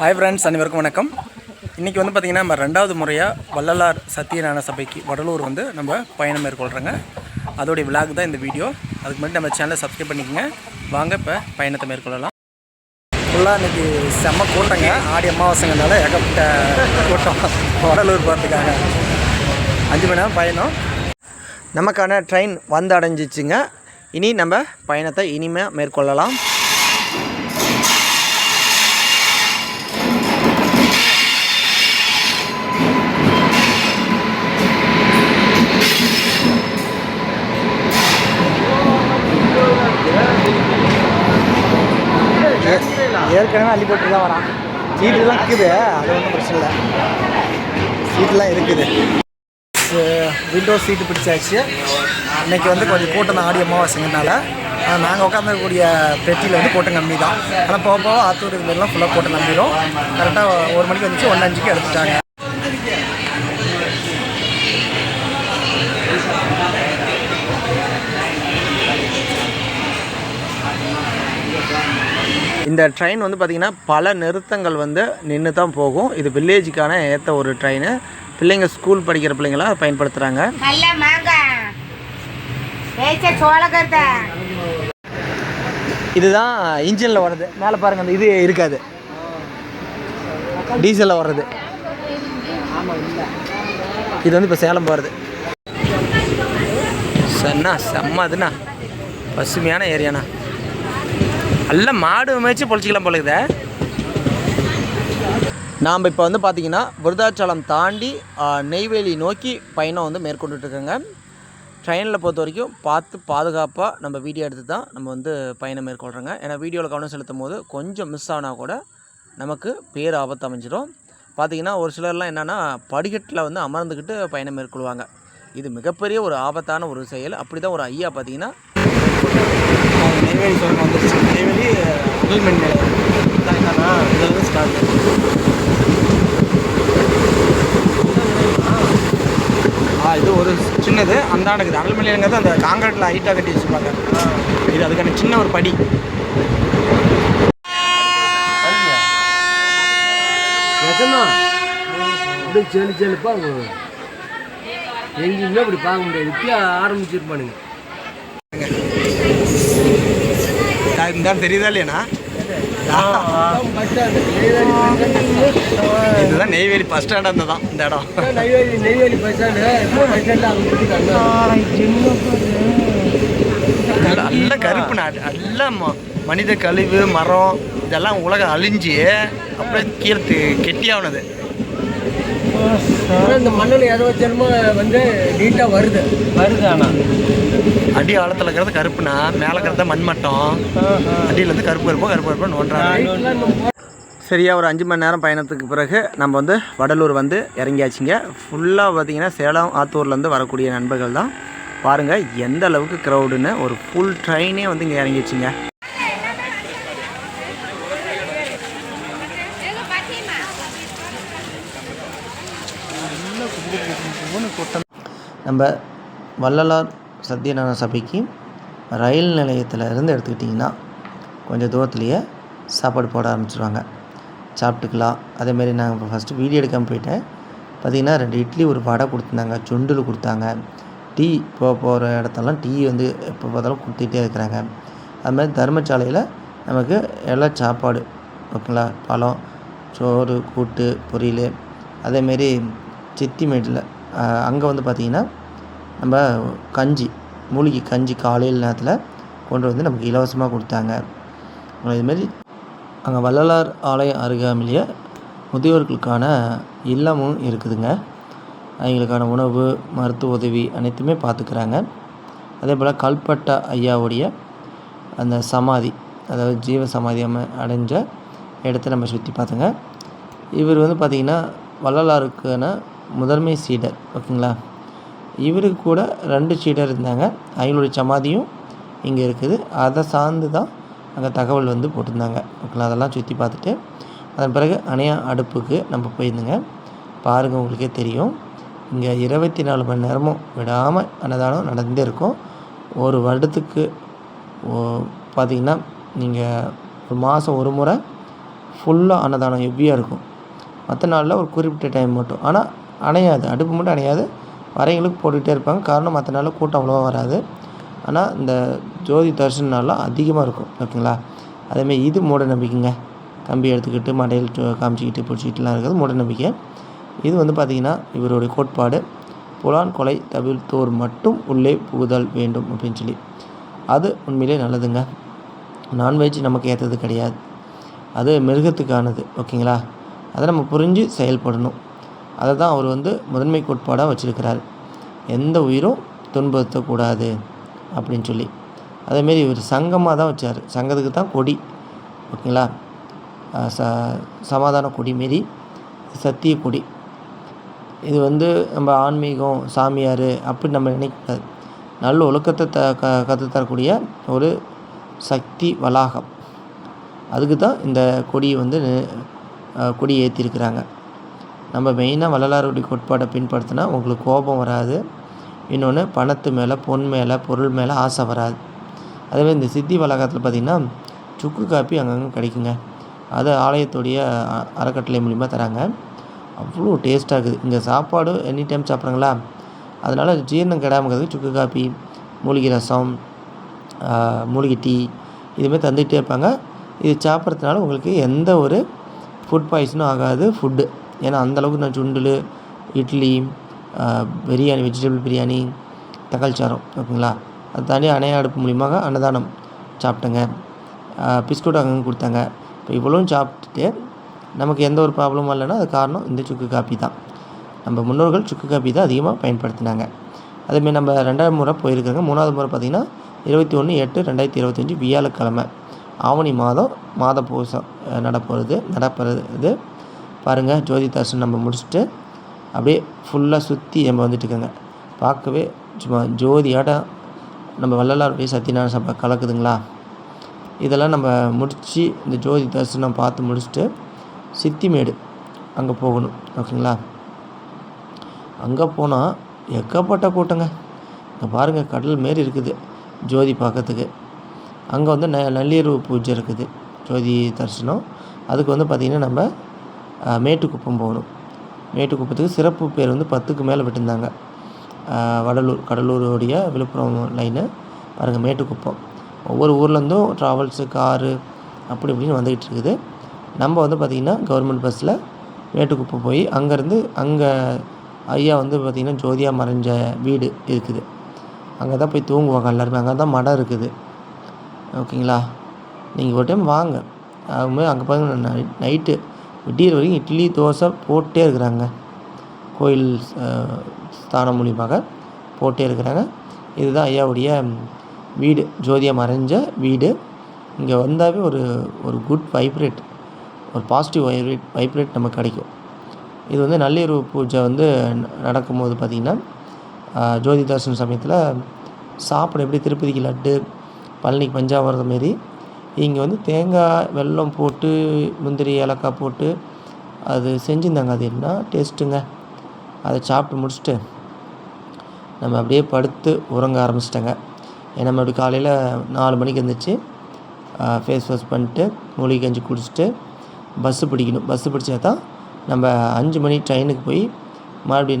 Hi friends அனைவருக்கும் வணக்கம். இன்றைக்கி வந்து பார்த்திங்கன்னா நம்ம ரெண்டாவது முறையாக வள்ளலார் சத்தியநாராயண சபைக்கு வடலூர் வந்து நம்ம பயணம் மேற்கொள்கிறோங்க அதோடைய விலாக் தான் இந்த வீடியோ அதுக்கு முன்னாடி நம்ம சேனலை சப்ஸ்கிரைப் பண்ணிக்கோங்க. வாங்க இப்போ பயணத்தை மேற்கொள்ளலாம். ஃபுல்லாக இன்றைக்கி செம்ம கூட்டங்க. ஆடி அமாவாசைங்கனால ஏகப்பட்ட கூட்டம் வடலூர் போகிறதுக்காக அஞ்சு மணி நேரம் பயணம். நமக்கான ட்ரெயின் வந்து அடைஞ்சிச்சுங்க இனி நம்ம பயணத்தை இனிமே மேற்கொள்ளலாம். ஏற்கனவே அள்ளி போட்டு தான் வரான். சீட்டுலாம் இருக்குது அது ஒன்றும் பிரச்சனை இல்லை. சீட்டுலாம் இருக்குது. விண்டோ சீட்டு பிடிச்சாச்சு. இன்னைக்கு வந்து கொஞ்சம் கூட்டம் தான் ஆடி அமாவாசைங்கனால நாங்கள் உட்காந்துக்கூடிய பெட்டியில் வந்து கூட்டம் கம்மி தான். ஆனால் போக போக ஆத்தூர் இதுலாம் ஃபுல்லாக கூட்டம் நம்பிடும் கரெக்டாக ஒரு மணிக்கு வந்துச்சு ஒன்று அஞ்சுக்கு எடுத்துட்டாங்க. இந்த ட்ரெயின் வந்து பார்த்திங்கன்னா பல நிறுத்தங்கள் வந்து நின்று தான் போகும். இது வில்லேஜுக்கான ஏற்ற ஒரு ட்ரெயின் பிள்ளைங்க ஸ்கூல் படிக்கிற பிள்ளைங்களாம் பயன்படுத்துகிறாங்க இதுதான் இன்ஜினில் வர்றது மேலே பாருங்கள் அந்த இது இருக்காது. டீசலில் வர்றது இது வந்து இப்போ சேலம் போகிறது சென்னா செம்ம அதுண்ணா பசுமையான ஏரியாண்ணா. நல்ல மாடு மேய்ச்சி பொழிச்சிக்கலாம் போல நாம் இப்போ வந்து பார்த்திங்கன்னா விருதாச்சலம் தாண்டி நெய்வேலி நோக்கி பயணம் வந்து மேற்கொண்டுட்ருக்கோங்க. ட்ரெயினில் பொறுத்த வரைக்கும் பார்த்து பாதுகாப்பாக நம்ம வீடியோ எடுத்து தான் நம்ம வந்து பயணம் மேற்கொள்கிறோங்க ஏன்னா வீடியோவில் கவனம் செலுத்தும் போது கொஞ்சம் மிஸ் ஆனால் கூட நமக்கு பேர் ஆபத்து அமைஞ்சிடும் பார்த்திங்கன்னா ஒரு சிலர்லாம் என்னென்னா படிக்கட்டில் வந்து அமர்ந்துக்கிட்டு பயணம் மேற்கொள்வாங்க. இது மிகப்பெரிய ஒரு ஆபத்தான ஒரு செயல். அப்படி தான் ஒரு ஐயா பார்த்தீங்கன்னா நெய்வேலி சொல்ல வந்துருச்சு. நெய்வேலி அகல்மென் நிலையம் இதில் ஸ்டார்ட் ஆ இது ஒரு சின்னது அந்த இருக்குது. அகல்மலைங்கிறது அந்த காங்கிரீட்டில் ஹைட்டாக கட்டி வச்சுருப்பாங்க. இது அதுக்கான சின்ன ஒரு படி. நிஜமா அப்படியே செலு செலுப்பா எங்கேயுமே அப்படி பார்க்க முடியாது. இப்பயே ஆரம்பிச்சிருப்பானுங்க. இந்த தெரியுதா இல்லையாண்ணா? இதுதான் நெய்வேலி பஸ் ஸ்டாண்ட் அந்த தான் இந்த இடம். நெய்வேலி நெய்வேலி பஸ் ஸ்டாண்டு நல்ல கருப்பு நாடு நல்ல மனித கழிவு மரம் இதெல்லாம் உலகம் அழிஞ்சு அப்படியே கீழே கெட்டியானது. இந்த மண்ணில் எதை வச்சாலுமோ வந்து நீட்டாக வருது. வருது ஆனால் அடி ஆழத்தில் இருக்கிறது கருப்புனா மேலே இருக்கிறத மண்மட்டம். அடியிலேருந்து கருப்பு கருப்போ கருப்பு கருப்போ நோன்றாங்க சரியா ஒரு அஞ்சு மணி நேரம் பயணத்துக்கு பிறகு நம்ம வந்து வடலூர் வந்து இறங்கியாச்சுங்க. ஃபுல்லாக பார்த்தீங்கன்னா சேலம் ஆத்தூர்லேருந்து வரக்கூடிய நண்பர்கள் தான். பாருங்கள் எந்த அளவுக்கு க்ரௌடுன்னு ஒரு ஃபுல் ட்ரெயினே வந்து இங்கே இறங்கிடுச்சுங்க. நம்ம வள்ளலார் சத்யநாராயண சபைக்கு ரயில் நிலையத்தில் இருந்து எடுத்துக்கிட்டிங்கன்னா கொஞ்சம் தூரத்துலேயே சாப்பாடு போட ஆரம்பிச்சிருவாங்க. சாப்பிட்டுக்கலாம். அதேமாரி நான் இப்போ ஃபஸ்ட்டு வீடியோ எடுக்காமல் போயிட்டேன். பார்த்திங்கன்னா ரெண்டு இட்லி ஒரு வடை கொடுத்துருந்தாங்க. சுண்டல் கொடுத்தாங்க. டீ போக போகிற இடத்தெல்லாம் டீ வந்து எப்போ பார்த்தாலும் கொடுத்துட்டே இருக்கிறாங்க. அது மாதிரி தர்மசாலையில் நமக்கு எல்லாம் சாப்பாடு ஓகேங்களா பழம் சோறு கூட்டு பொரியல். அதேமாரி சித்திமேட்டில் அங்கே வந்து பார்த்திங்கன்னா நம்ம கஞ்சி மூலிகை கஞ்சி காலையில் நேரத்தில் கொண்டு வந்து நமக்கு இலவசமாக கொடுத்தாங்க. இதுமாரி அங்கே வள்ளலார் ஆலயம் அருகாமையிலேயே முதியோர்களுக்கான இல்லமும் இருக்குதுங்க. அவங்களுக்கான உணவு மருத்துவ உதவி அனைத்துமே பார்த்துக்கிறாங்க அதே போல் கல்பட்டா ஐயாவுடைய அந்த சமாதி அதாவது ஜீவ சமாதி அடைஞ்ச இடத்த நம்ம சுற்றி பார்த்துங்க இவர் வந்து பார்த்திங்கன்னா வள்ளலாருக்கான முதன்மை சீடர் ஓகேங்களா? இவருக்கு கூட ரெண்டு சீடர் இருந்தாங்க. அவங்களுடைய சமாதியும் இங்கே இருக்குது. அதை சார்ந்து தான் அங்கே தகவல் வந்து போட்டிருந்தாங்க. ஓகேங்களா? அதெல்லாம் சுற்றி பார்த்துட்டு அதன் பிறகு அணையா அடுப்புக்கு நம்ம போயிருந்தோங்க. பாருங்கள் உங்களுக்கே தெரியும். இங்கே இருபத்தி நாலு மணி நேரமும் விடாமல் அன்னதானம் நடந்தே இருக்கும். ஒரு வருடத்துக்கு ஓ- பார்த்தீங்கன்னா நீங்கள் ஒரு மாதம் ஒரு முறை ஃபுல்லாக அன்னதானம் ஹெவியாக இருக்கும். மற்ற நாளில் ஒரு குறிப்பிட்ட டைம் மட்டும். ஆனால் அணையாது. அடுப்பு மட்டும் அணையாது. வரைகளுக்கு போட்டுக்கிட்டே இருப்பாங்க. காரணம் மற்ற நாளில் கூட்டம் அவ்வளோவா வராது. ஆனால் இந்த ஜோதி தரிசன அதிகமாக இருக்கும். ஓகேங்களா? அதேமாதிரி இது மூட நம்பிக்கைங்க. கம்பி எடுத்துக்கிட்டு மடையில் காமிச்சிக்கிட்டு பிடிச்சிக்கிட்டுலாம் இருக்கிறது மூட நம்பிக்கை. இது வந்து பார்த்திங்கன்னா இவருடைய கோட்பாடு. புலான் கொலை தவிர்த்தோர் மட்டும் உள்ளே புகுதல் வேண்டும் அப்படின்னு சொல்லி. அது உண்மையிலே நல்லதுங்க. நான்வெஜ் நமக்கு ஏற்றது கிடையாது. அது மிருகத்துக்கானது. ஓகேங்களா? அதை நம்ம புரிஞ்சு செயல்படணும். அதை தான் அவர் வந்து முதன்மை கோட்பாடாக வச்சுருக்கிறார். எந்த உயிரும் துன்புறுத்தக்கூடாது அப்படின்னு சொல்லி. அதேமாரி இவர் சங்கமாக தான் வச்சார். சங்கத்துக்கு தான் கொடி. ஓகேங்களா? ச சமாதான கொடி மாரி சத்திய கொடி. இது வந்து நம்ம ஆன்மீகம் சாமியார் அப்படி நம்ம நினைக்கக்கூடாது நல்ல ஒழுக்கத்தை த க கற்றுத்தரக்கூடிய ஒரு சக்தி வளாகம். அதுக்கு தான் இந்த கொடியை வந்து கொடி ஏற்றிருக்கிறாங்க நம்ம மெயினாக வள்ளலாருடைய கோட்பாடை பின்படுத்தினா உங்களுக்கு கோபம் வராது. இன்னொன்று பணத்து மேலே பொன் மேலே பொருள் மேலே ஆசை வராது. அதேமாதிரி இந்த சித்தி வளாகத்தில் பார்த்திங்கன்னா சுக்கு காப்பி அங்கங்கே கிடைக்குங்க. அது ஆலயத்துடைய அ- அறக்கட்டளை மூலிமா தராங்க. அவ்வளோ டேஸ்ட்டாக இருக்குது. இங்கே சாப்பாடு எனி டைம் சாப்பிட்றாங்களா? அதனால் ஜீரணம் கெடாமல் சுக்கு காப்பி மூலிகை ரசம் மூலிகை டீ இதுமாதிரி தந்துகிட்டே இருப்பாங்க. இது சாப்பிட்றதுனால உங்களுக்கு எந்த ஒரு ஃபுட் பாய்சனும் ஆகாது ஃபுட்டு ஏன்னா அந்தளவுக்கு நான் சுண்டல் இட்லி பிரியாணி வெஜிடபிள் பிரியாணி தக்காளி சாரம் ஓகேங்களா? அது தாண்டி அணைய அடுப்பு மூலியமாக அன்னதானம் சாப்பிட்டேங்க. பிஸ்கட் அங்கே கொடுத்தாங்க. இப்போ இவ்வளோவும் சாப்பிட்டுட்டு நமக்கு எந்த ஒரு ப்ராப்ளமும் இல்லைன்னா அது காரணம் இந்த சுக்கு காப்பி தான். நம்ம முன்னோர்கள் சுக்கு காப்பி தான் அதிகமாக பயன்படுத்தினாங்க. அதேமாரி நம்ம ரெண்டாவது முறை போயிருக்கிறோங்க மூணாவது முறை பார்த்திங்கன்னா இருபத்தி ஒன்று எட்டு ரெண்டாயிரத்தி இருபத்தஞ்சி வியாழக்கிழமை. ஆவணி மாதம் மாத பூசம் நடப்போகிறது நடப்புறது பாருங்கள் ஜோதி தரிசனம் நம்ம முடிச்சுட்டு அப்படியே ஃபுல்லாக சுற்றி நம்ம வந்துட்டுருக்கோங்க. பார்க்கவே சும்மா ஜோதியாட்டம் நம்ம வள்ளலாருடைய சத்யநாராயண சபை கலக்குதுங்களா? இதெல்லாம் நம்ம முடித்து இந்த ஜோதி தரிசனம் பார்த்து முடிச்சுட்டு சித்திமேடு அங்கே போகணும். ஓகேங்களா? அங்கே போனால் எக்கப்பட்ட கூட்டங்க. இங்கே பாருங்கள் கடல் மாரி இருக்குது ஜோதி பார்க்கறதுக்கு. அங்கே வந்து ந நள்ளிரவு பூஜை இருக்குது ஜோதி தரிசனம். அதுக்கு வந்து பார்த்திங்கன்னா நம்ம மேட்டுக்குப்பம் போகணும். மேட்டுக்குப்பத்துக்கு சிறப்பு பேர் வந்து பத்துக்கு மேலே விட்டுருந்தாங்க. வடலூர் கடலூருடைய விழுப்புரம் லைனு பாருங்கள் மேட்டுக்குப்பம். ஒவ்வொரு ஊர்லேருந்தும் ட்ராவல்ஸு காரு அப்படி இப்படின்னு வந்துக்கிட்டு இருக்குது. நம்ம வந்து பார்த்திங்கன்னா கவர்மெண்ட் பஸ்ஸில் மேட்டுக்குப்பம் போய் அங்கேருந்து அங்கே ஐயா வந்து பார்த்திங்கன்னா ஜோதியாக மறைஞ்ச வீடு இருக்குது. அங்கே தான் போய் தூங்குவாங்க எல்லாருமே. அங்கே தான் மடம் இருக்குது. ஓகேங்களா? நீங்கள் ஒரு டைம் வாங்க. அதுமாதிரி அங்கே பாருங்க நைட்டு விடியற வரைக்கும் இட்லி தோசை போட்டே இருக்கிறாங்க. கோயில் ஸ்தானம் மூலியமாக போட்டே இருக்கிறாங்க. இதுதான் ஐயாவுடைய வீடு ஜோதியாக மறைஞ்ச வீடு. இங்கே வந்தாவே ஒரு ஒரு குட் வைப்ரேட் ஒரு பாசிட்டிவ் வைப்ரேட் வைப்ரேட் நமக்கு கிடைக்கும். இது வந்து நள்ளிரவு பூஜை வந்து ந- நடக்கும்போது பார்த்திங்கன்னா ஜோதி தர்சன சமயத்தில் சாப்பிட எப்படி திருப்பதிக்கு லட்டு பழனிக்கு பஞ்சாமிரதம் மாரி இங்கே வந்து தேங்காய் வெல்லம் போட்டு முந்திரி ஏலக்காய் போட்டு அது செஞ்சுருந்தாங்க. அது என்ன டேஸ்ட்டுங்க? அதை சாப்பிட்டு முடிச்சுட்டு நம்ம அப்படியே படுத்து உறங்க ஆரம்பிச்சிட்டேங்க. ஏன்னா நம்ம அப்படி காலையில் நாலு மணிக்கு இருந்துச்சு ஃபேஸ் வாஷ் பண்ணிட்டு மூலிகை கஞ்சி குடிச்சிட்டு பஸ்ஸு பிடிக்கணும். பஸ்ஸு பிடிச்சா தான் நம்ம அஞ்சு மணி ட்ரெயினுக்கு போய் மறுபடியும் நம்ம